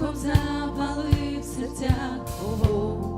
духом запалив серця. Ого.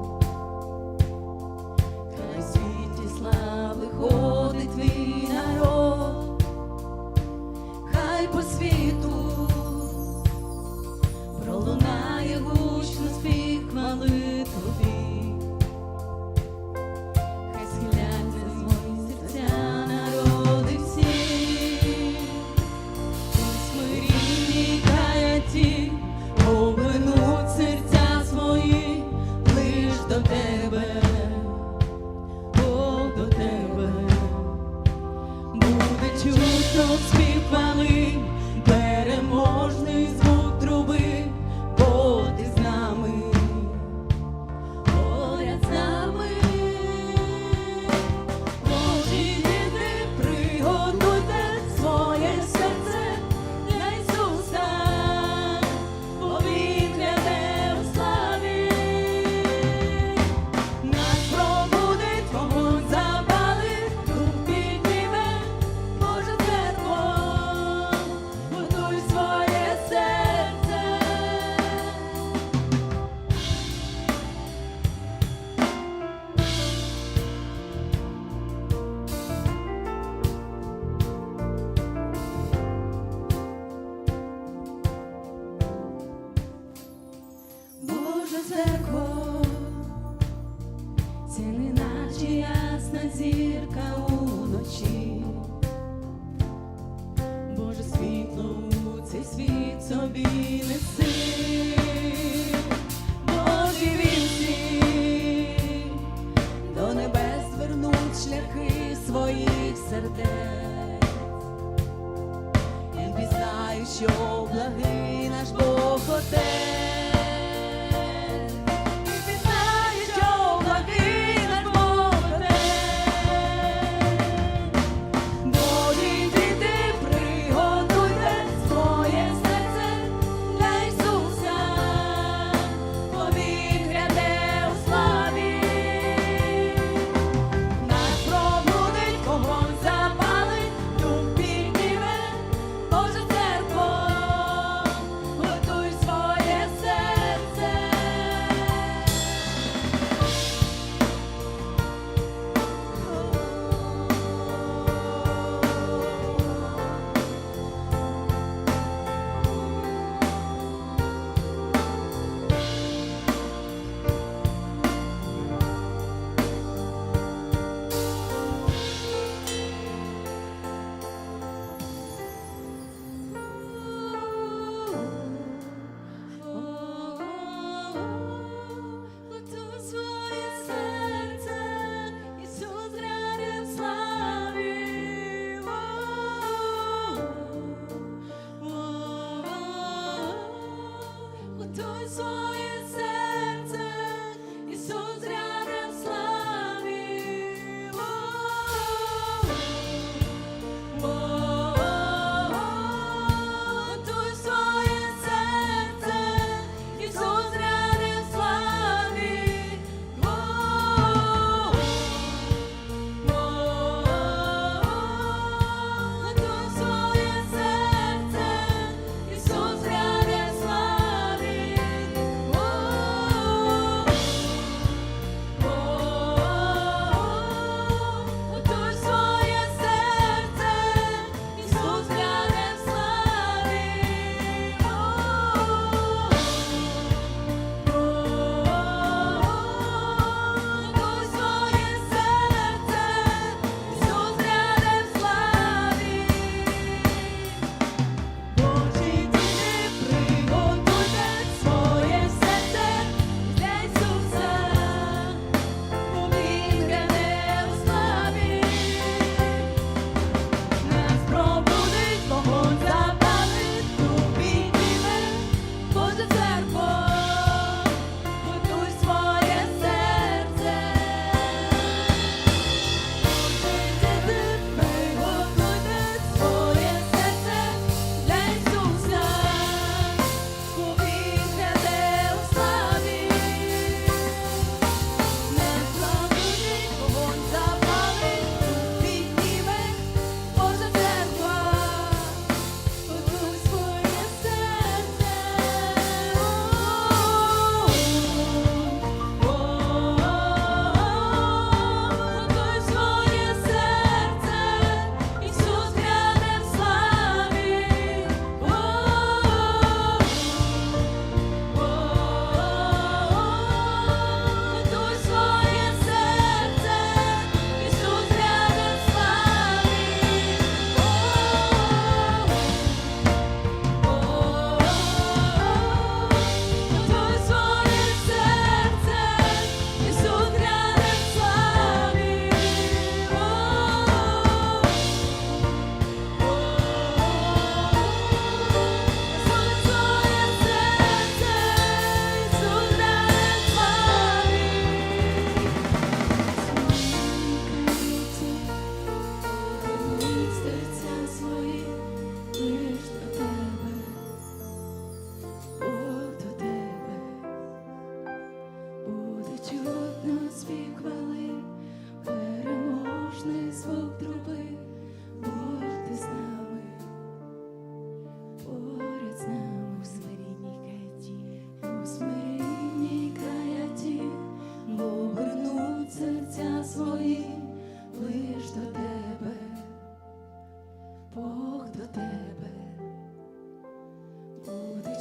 церков, це не наче ясна зірка уночі, Боже світло у цей світ собі неси. Божі вінці до небес вернуть шляхи своїх сердець, він пізнаю, що благий наш Бог Отець.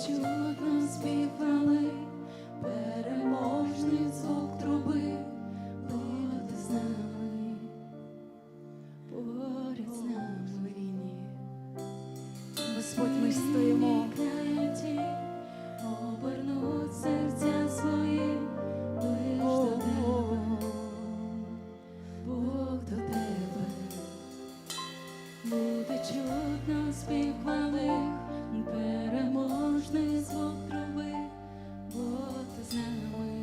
Чутно спів хвали, переможний звук труби, буде з нами, поряд з нами війні. Господь, ми стоїмо. Обернуть серця свої, до тебе, Бог до тебе, буде чутно спів хвали, переможний звук труби, бо ти з нами.